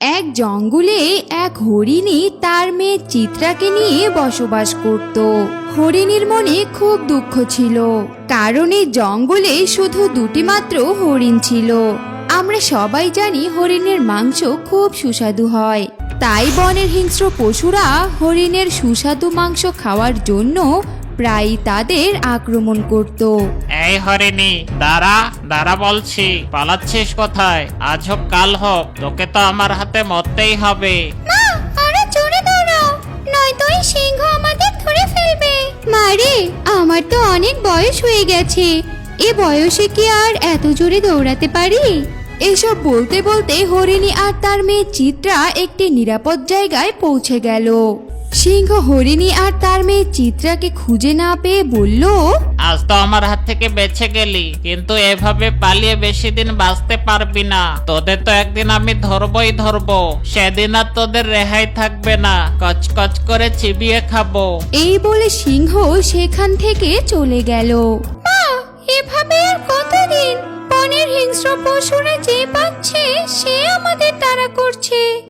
এক জঙ্গলে এক হরিণী তার মেয়ে চিত্রাকে নিয়ে বসবাস করত। হরিণীর মনে খুব দুঃখ ছিল, কারণ এই জঙ্গলে শুধু দুটি মাত্র হরিণ ছিল। আমরা সবাই জানি হরিণের মাংস খুব সুস্বাদু হয়। তাই বনের হিংস্র পশুরা হরিণের সুস্বাদু মাংস খাওয়ার জন্য প্রায়ই তাদের আক্রমণ করত। এই হরিণী দাঁড়া দাঁড়া বলছি পালাচ্ছিস কোথায়? আজ হোক কাল হোক তোকে তো আমার হাতে মরতেই হবে। মা আরও জোরে দৌড়াও নয়তো এই সিংহ আমাদের ধরে ফেলবে। মারে আমার তো অনেক বয়স হয়ে গেছে এ বয়সে কি আর এত জোরে দৌড়াতে পারি? এসব বলতে বলতে হরিণী আর তার মেয়ে চিত্রা একটি নিরাপদ জায়গায় পৌঁছে গেল। সিংহ হরিণী আর তার মেয়ে চিত্রাকে খুঁজে না পেয়ে বলল আজ তো আমার হাত থেকে বেঁচে গেলি কিন্তু এভাবে পালিয়ে বেশি দিন বাঁচতে পারবি না। তোদের তো একদিন আমি ধরবই ধরবো সেদিন আর তোদের রেহাই থাকবে না। কচকচ করে চিবিয়ে খাব। এই বলে সিংহ সেখান থেকে চলে গেল। মা এভাবে আর কতদিন? বনের হিংস্র পশুরা যে পাচ্ছে সে আমাদের তাড়া করছে।